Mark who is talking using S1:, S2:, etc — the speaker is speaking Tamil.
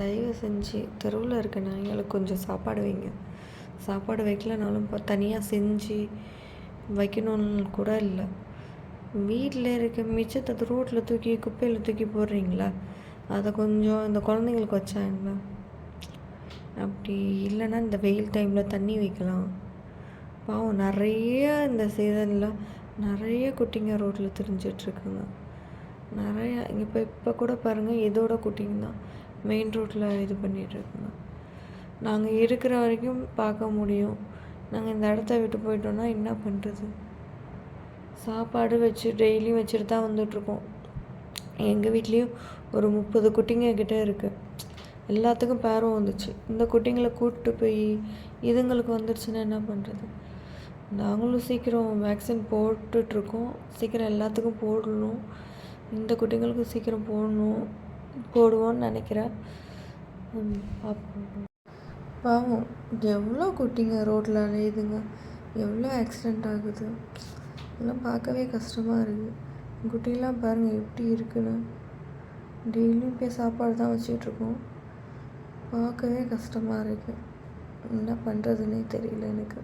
S1: தயவு செஞ்சு தெருவில் இருக்க நாய்களுக்கு கொஞ்சம் சாப்பாடு வைங்க. சாப்பாடு வைக்கலனாலும் இப்போ தனியாக செஞ்சு வைக்கணும்னு கூட இல்லை. வீட்டில் இருக்க மிச்சத்தை ரோட்டில் தூக்கி குப்பையில் தூக்கி போடுறீங்களா? அதை கொஞ்சம் இந்த குழந்தைங்களுக்கு வச்சா என்ன அப்படி இல்லைன்னா இந்த வெயில் டைமில் தண்ணி வைக்கலாம். பாவம் நிறைய இந்த சீசனில் நிறைய குட்டிங்க ரோட்டில் திரிஞ்சிட்ருக்குங்க இங்கே இப்போ இப்போ கூட பாருங்கள் இதோட குட்டிங்க தான். மெயின் ரோட்டில் இது பண்ணிகிட்ருக்கணும் நாங்கள் இருக்கிற வரைக்கும் பார்க்க முடியும். நாங்கள் இந்த இடத்த விட்டு போயிட்டோன்னா என்ன பண்ணுறது சாப்பாடு வச்சு டெய்லியும் வச்சுட்டு தான் வந்துட்ருக்கோம் எங்கள் வீட்லேயும் ஒரு முப்பது குட்டிங்க கிட்டே இருக்குது எல்லாத்துக்கும் பேரும் வந்துச்சு. இந்த குட்டிங்களை கூப்பிட்டு போய் இதுங்களுக்கு வந்துடுச்சுன்னா என்ன பண்ணுறது நாங்களும் சீக்கிரம் வேக்சின் போட்டுட்ருக்கோம் சீக்கிரம் எல்லாத்துக்கும் போடணும். இந்த குட்டிங்களுக்கும் சீக்கிரம் போடணும். போடுவோன்னு நினைக்கிறேன். பார்ப்போம். பாவம் எவ்வளோ குட்டிங்க ரோட்டில் அலையுதுங்க. எவ்வளோ ஆக்சிடெண்ட் ஆகுது. இதெல்லாம் பார்க்கவே கஷ்டமாக இருக்குது குட்டிலாம் பாருங்கள் எப்படி இருக்குன்னு. டெய்லியும் போய் சாப்பாடு தான் வச்சிட்ருக்கோம் பார்க்கவே கஷ்டமாக இருக்குது என்ன பண்ணுறதுனே தெரியல எனக்கு.